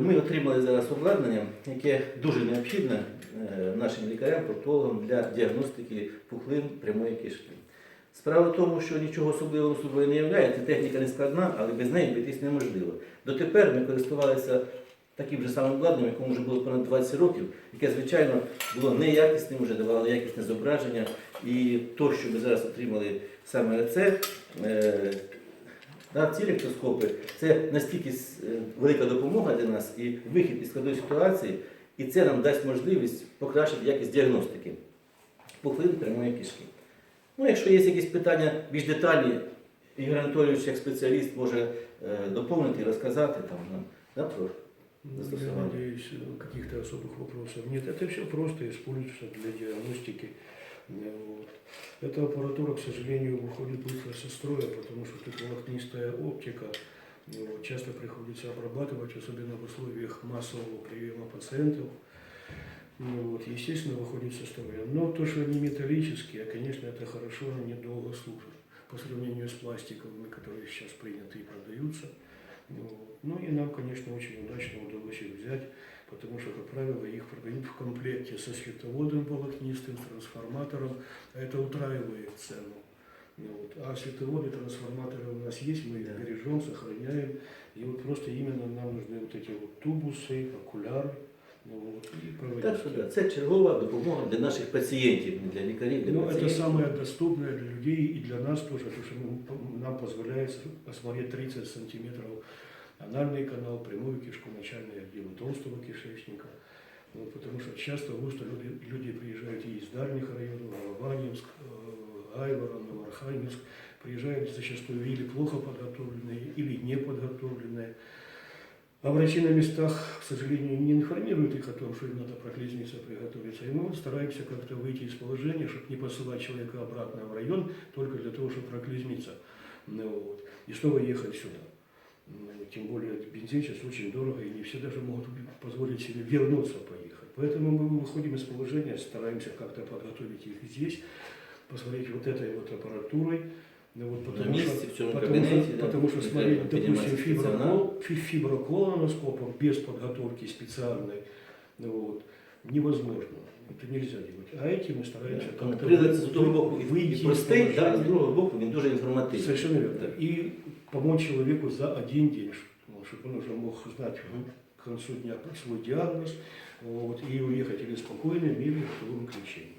Ми отримали зараз обладнання, яке дуже необхідне е, нашим лікарям, проктологам для діагностики пухлин прямої кишки. Справа в тому, що нічого особливого собою не є, техніка не складна, але без неї обійтись неможливо. Дотепер ми користувалися таким же самим обладнанням, якому вже було понад 20 років, яке, звичайно, було неякісним, вже давало якісне зображення. І то, що ми зараз отримали саме це, е, Да, ці ректоскопи це настільки с- е, велика допомога для нас і вихід із складної ситуації, і це нам дасть можливість покращити якість діагностики пухлин прямої кишки. Ну, якщо є якісь питання більш детальні, Ігор Анатолійович, як спеціаліст, може е, доповнити і розказати там нам да, про Ну, Я Застосование. надеюсь, э, каких-то особых вопросов нет. Это все просто используется для диагностики. Вот. Эта аппаратура, к сожалению, выходит быстро со строя, потому что тут волокнистая оптика. Ну, вот, Часто приходится обрабатывать, особенно в условиях массового приема пациентов. Ну, вот, естественно, выходит со строя. Но то, что они металлические, конечно, это хорошо, они долго служат по сравнению с пластиковыми, которые сейчас приняты и продаются. Ну, вот. Ну и нам, конечно, очень удачно удалось их взять, потому что, как правило, их продают в комплекте со световодом волокнистым, с трансформатором, а это утраивает цену. Ну вот. А световоды, трансформаторы у нас есть, мы их Да. бережем, сохраняем. И вот просто именно нам нужны вот эти вот тубусы, окуляры. Ну, вот, и так, що проводники. да, це чергова допомога для наших пацієнтів, не для лікарів, для Ну, это пацієнтів. самое доступное для людей и для нас тоже, потому что мы- нам позволяет осмотреть 30 сантиметров анальный канал, прямую кишку, начальное отделы толстого кишечника. Ну, потому что часто густо люди, люди приезжают и из дальних районов, Голованинск, э, Айвора, Новоархангельск, приезжают зачастую или плохо подготовленные, или неподготовленные. А врачи на местах, к сожалению, не информируют их о том, что им надо проклизмиться, приготовиться. И мы стараемся как-то выйти из положения, чтобы не посылать человека обратно в район только для того, чтобы проклизмиться. Ну, вот. И снова ехать сюда. Тем более бензин сейчас очень дорого, и не все даже могут позволить себе вернуться поехать. Поэтому мы выходим из положения, стараемся как-то подготовить их здесь, посмотреть вот этой вот аппаратурой. Ну, вот, потому, месте, что, в потому, кабинете, да, потому что смотреть, допустим, фиброкол, фиброколоноскопом без подготовки специальной ну, вот, невозможно. Это нельзя делать. А эти мы стараемся Тому как-то Прилад вы- з одного боку і выйти из простий, да, з положения. другого боку він дуже інформативний. Совершенно верно. Так. И помочь человеку за один день, чтобы он уже мог знать к концу дня свой диагноз вот, и уехать или спокойным, или готовым к лечению.